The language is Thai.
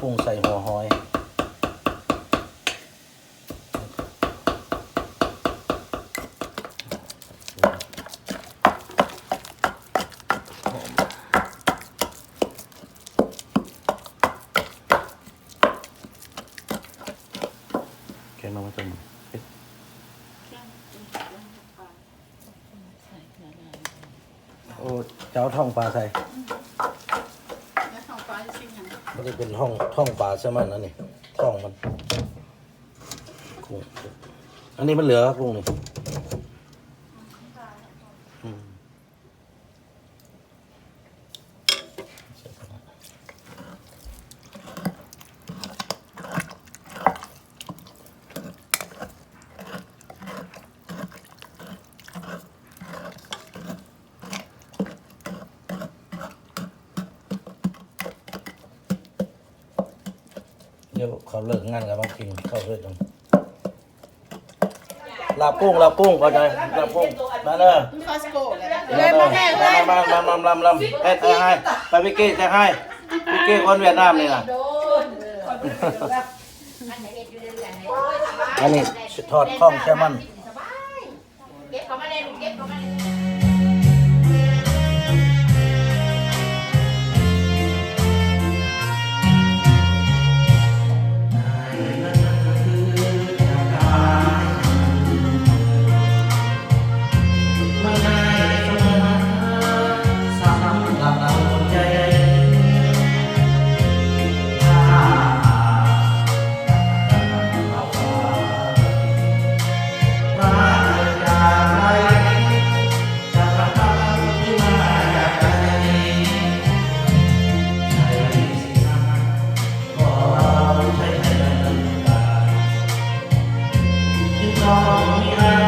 กุ้งใส่หัวหอย แกงน้ำมันจะเผ็ดโอ้ เจ้าท่องปลาใส่ แล้วของฟ้าจะสิ่งอย่าง มันจะเป็นห้องท่องปลาใช่ไหมนั่นนี่ท่องมันกุ้งอันนี้มันเหลือกุ้งนี่อืมเดี๋ยวเขาเลิกงานกันบางทีเข้าเรื่องกันลาบกุ้งลาบกุ้งเข้าใจลาบกุ้งมาเด้อคอสโก้เลยเดินมาแม่เลยมามามามามาเอ็ดให้ไปพี่เก้จะให้พี่เก้คนเวียดนามนี่นะอันนี้ทอดข้องแช่มัน yeah